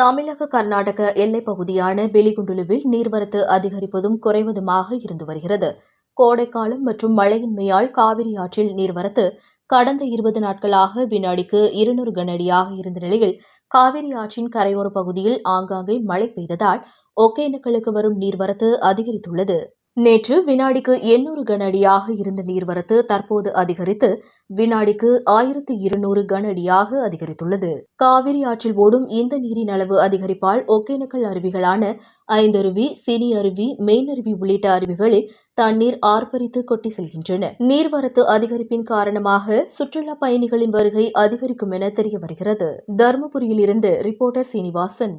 தமிழக கர்நாடக எல்லைப் பகுதியான பெலிகுண்டுலுவில் நீர்வரத்து அதிகரிப்பதும் குறைவதுமாக இருந்து வருகிறது. கோடைக்காலம் மற்றும் மழையின்மையால் காவிரி ஆற்றில் நீர்வரத்து கடந்த இருபது நாட்களாக வினாடிக்கு இருநூறு கனஅடியாக இருந்த நிலையில் காவிரி ஆற்றின் கரையோர பகுதியில் ஆங்காங்கே மழை பெய்ததால் ஒகேனக்கலுக்கு வரும் நீர்வரத்து அதிகரித்துள்ளது. நேற்று வினாடிக்கு எண்ணூறு கன அடியாக இருந்த நீர்வரத்து தற்போது அதிகரித்து வினாடிக்கு ஆயிரத்து இருநூறு கன அடியாக அதிகரித்துள்ளது. காவிரி ஆற்றில் ஓடும் இந்த நீரின் அளவு அதிகரிப்பால் ஒகேனக்கல் அருவிகளான ஐந்தருவி சினி அருவி மெயினருவி உள்ளிட்ட அருவிகளில் தண்ணீர் ஆர்ப்பரித்து கொட்டி செல்கின்றன. நீர்வரத்து அதிகரிப்பின் காரணமாக சுற்றுலா பயணிகளின் வருகை அதிகரிக்கும் என தெரிய வருகிறது. தருமபுரியிலிருந்து ரிப்போர்ட்டர் சீனிவாசன்.